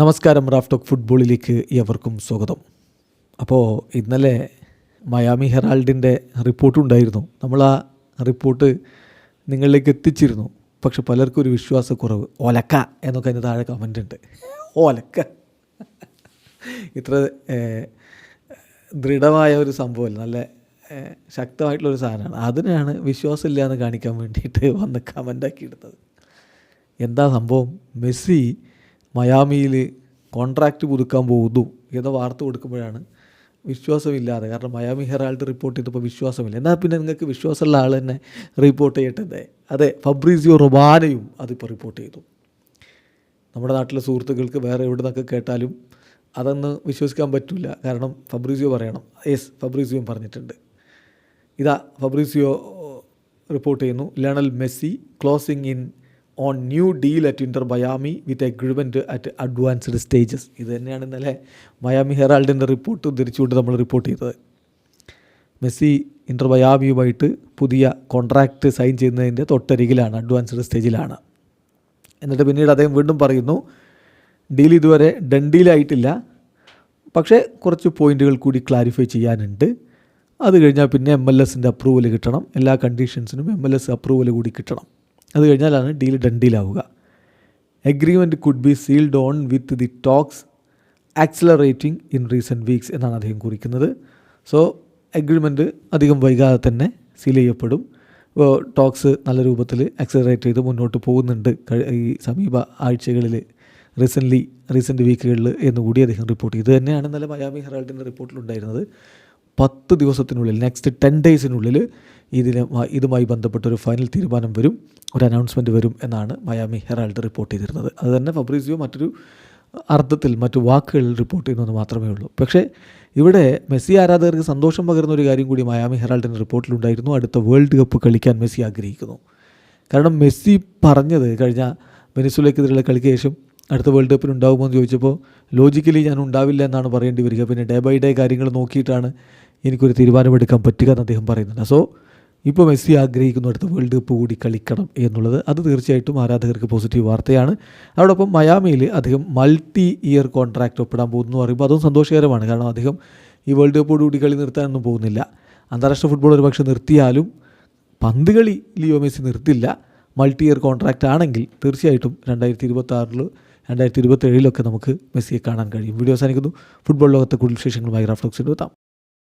നമസ്കാരം റാഫ്റ്റോക്ക് ഫുട്ബോളിലേക്ക് എവർക്കും സ്വാഗതം. അപ്പോൾ ഇന്നലെ മയാമി ഹെറാൾഡിന്റെ റിപ്പോർട്ടുണ്ടായിരുന്നു നമ്മൾ ആ റിപ്പോർട്ട് നിങ്ങളിലേക്ക് എത്തിച്ചിരുന്നു. പക്ഷെ പലർക്കും ഒരു വിശ്വാസക്കുറവ്. ഒലക്ക എന്നൊക്കെ അതിന് താഴെ കമന്റ് ഉണ്ട്. ഒലക്ക ഇത്ര ദൃഢമായ ഒരു സംഭവമല്ല. നല്ല ശക്തമായിട്ടുള്ള ശക്തമായിട്ടുള്ളൊരു സാധനമാണ്. അതിനാണ് വിശ്വാസമില്ല എന്ന് കാണിക്കാൻ വേണ്ടിയിട്ട് വന്ന് കമന്റാക്കി എടുത്തത് എന്താ സംഭവം? മെസ്സി മയാമിയിൽ കോൺട്രാക്റ്റ് പുതുക്കാൻ പോകുന്നു എന്ന വാർത്ത കൊടുക്കുമ്പോഴാണ് വിശ്വാസമില്ലാതെ. കാരണം മയാമി ഹെറാൾഡ് റിപ്പോർട്ട് ചെയ്തപ്പോൾ വിശ്വാസമില്ല. എന്നാൽ പിന്നെ നിങ്ങൾക്ക് വിശ്വാസമുള്ള ആൾ തന്നെ റിപ്പോർട്ട് ചെയ്യട്ടെ. അതെ ഫബ്രീസിയോ റൊബാനയും അതിപ്പോൾ റിപ്പോർട്ട് ചെയ്തു. നമ്മുടെ നാട്ടിലെ സുഹൃത്തുക്കൾക്ക് വേറെ എവിടെ നിന്നൊക്കെ കേട്ടാലും അതൊന്ന് വിശ്വസിക്കാൻ പറ്റില്ല. കാരണം ഫബ്രീസിയോ പറയണം. യെസ് ഫബ്രീസിയോ പറഞ്ഞിട്ടുണ്ട്. ഇതാ ഫബ്രീസിയോ റിപ്പോർട്ട് ചെയ്യുന്നു. Lionel Messi closing in on new deal at Inter Miami with agreement at advanced stages ഇത് തന്നെയാണ് ഇന്നലെ മയാമി ഹെറാൾഡിന്റെ റിപ്പോർട്ട് ഉദ്ധരിച്ചുകൊണ്ട് നമ്മൾ റിപ്പോർട്ട് ചെയ്തത്. മെസ്സി ഇന്റർ മയാമിയുമായിട്ട് പുതിയ കോൺട്രാക്റ്റ് സൈൻ ചെയ്യുന്നതിന്റെ തൊട്ടരികിലാണ് അഡ്വാൻസ്ഡ് സ്റ്റേജിലാണ് എന്നിട്ട് പിന്നീട് അദ്ദേഹം വീണ്ടും പറയുന്നു ഡീൽ ഇതുവരെ ഡൺ പക്ഷേ കുറച്ച് പോയിന്റുകൾ കൂടി ക്ലാരിഫൈ ചെയ്യാനുണ്ട്. അത് കഴിഞ്ഞാൽ പിന്നെ എം എൽ എസിന്റെ അപ്രൂവൽ കിട്ടണം. എല്ലാ കണ്ടീഷൻസിനും എം എൽ എസ് അപ്രൂവൽ കൂടി കിട്ടണം. അത് കഴിഞ്ഞാലാണ് deal done ഡീലാവുക agreement could be sealed on with the talks accelerating in recent weeks എന്നാണ് അദ്ദേഹം കുറിക്കുന്നത്. സോ എഗ്രിമെന്റ് അധികം വൈകാതെ തന്നെ സീൽ ചെയ്യപ്പെടും. ടോക്സ് നല്ല രൂപത്തിൽ ആക്സിലറേറ്റ് ചെയ്ത് മുന്നോട്ട് പോകുന്നുണ്ട്. ഈ സമീപ ആഴ്ചകളിൽ റീസെന്റ്ലി റീസെന്റ് വീക്കുകളിൽ എന്നുകൂടി അദ്ദേഹം റിപ്പോർട്ട് ചെയ്തു തന്നെയാണ്. ഇന്നലെ മയാമി ഹെറാൾഡിന്റെ റിപ്പോർട്ടിലുണ്ടായിരുന്നത് പത്ത് ദിവസത്തിനുള്ളിൽ നെക്സ്റ്റ് ടെൻ ഡേയ്സിനുള്ളിൽ ഇതിന് ഇതുമായി ബന്ധപ്പെട്ട ഒരു ഫൈനൽ തീരുമാനം വരും ഒരു അനൗൺസ്മെന്റ് വരും എന്നാണ് മയാമി ഹെറാൾഡ് റിപ്പോർട്ട് ചെയ്തിരുന്നത്. അത് തന്നെ ഫബ്രീസിയോ മറ്റൊരു അർത്ഥത്തിൽ മറ്റു വാക്കുകളിൽ റിപ്പോർട്ട് ചെയ്യുന്നത് മാത്രമേ ഉള്ളൂ. പക്ഷേ ഇവിടെ മെസ്സി ആരാധകർക്ക് സന്തോഷം പകരുന്ന ഒരു കാര്യം കൂടി മയാമി ഹെറാൾഡിന്റെ റിപ്പോർട്ടിലുണ്ടായിരുന്നു അടുത്ത വേൾഡ് കപ്പ് കളിക്കാൻ മെസ്സി ആഗ്രഹിക്കുന്നു. കാരണം മെസ്സി പറഞ്ഞത് കഴിഞ്ഞ വെനിസുലയ്ക്കെതിരെയുള്ള കളിക്ക് ശേഷം അടുത്ത വേൾഡ് കപ്പിൽ ഉണ്ടാകുമോ എന്ന് ചോദിച്ചപ്പോൾ ലോജിക്കലി ഞാൻ ഉണ്ടാവില്ല എന്നാണ് പറയേണ്ടി വരിക. പിന്നെ ഡേ ബൈ ഡേ കാര്യങ്ങൾ നോക്കിയിട്ടാണ് എനിക്കൊരു തീരുമാനമെടുക്കാൻ പറ്റുക എന്ന് അദ്ദേഹം പറയുന്നുണ്ട്. സോ ഇപ്പോൾ മെസ്സി ആഗ്രഹിക്കുന്നു അടുത്ത വേൾഡ് കപ്പ് കൂടി കളിക്കണം എന്നുള്ളത്. അത് തീർച്ചയായിട്ടും ആരാധകർക്ക് പോസിറ്റീവ് വാർത്തയാണ്. അതോടൊപ്പം മയാമിയിൽ അദ്ദേഹം മൾട്ടി ഇയർ കോൺട്രാക്റ്റ് ഒപ്പിടാൻ പോകുന്നു പറയുമ്പോൾ അതും സന്തോഷകരമാണ്. കാരണം അദ്ദേഹം ഈ വേൾഡ് കപ്പോടുകൂടി കളി നിർത്താനൊന്നും പോകുന്നില്ല. അന്താരാഷ്ട്ര ഫുട്ബോൾ ഒരു പക്ഷേ നിർത്തിയാലും പന്ത് കളി ലിയോ മെസ്സി നിർത്തില്ല. മൾട്ടി ഇയർ കോൺട്രാക്റ്റ് ആണെങ്കിൽ തീർച്ചയായിട്ടും രണ്ടായിരത്തി ഇരുപത്തി രണ്ടായിരത്തി ഇരുപത്തി ഏഴിലൊക്കെ നമുക്ക് മെസ്സിയെ കാണാൻ കഴിയും. വീഡിയോ അവസാനിക്കുന്നു. ഫുട്ബോൾ ലോകത്തെ കൂടുതൽ വിശേഷങ്ങളുമായി റഫ്ലക്സിൽ എത്താം.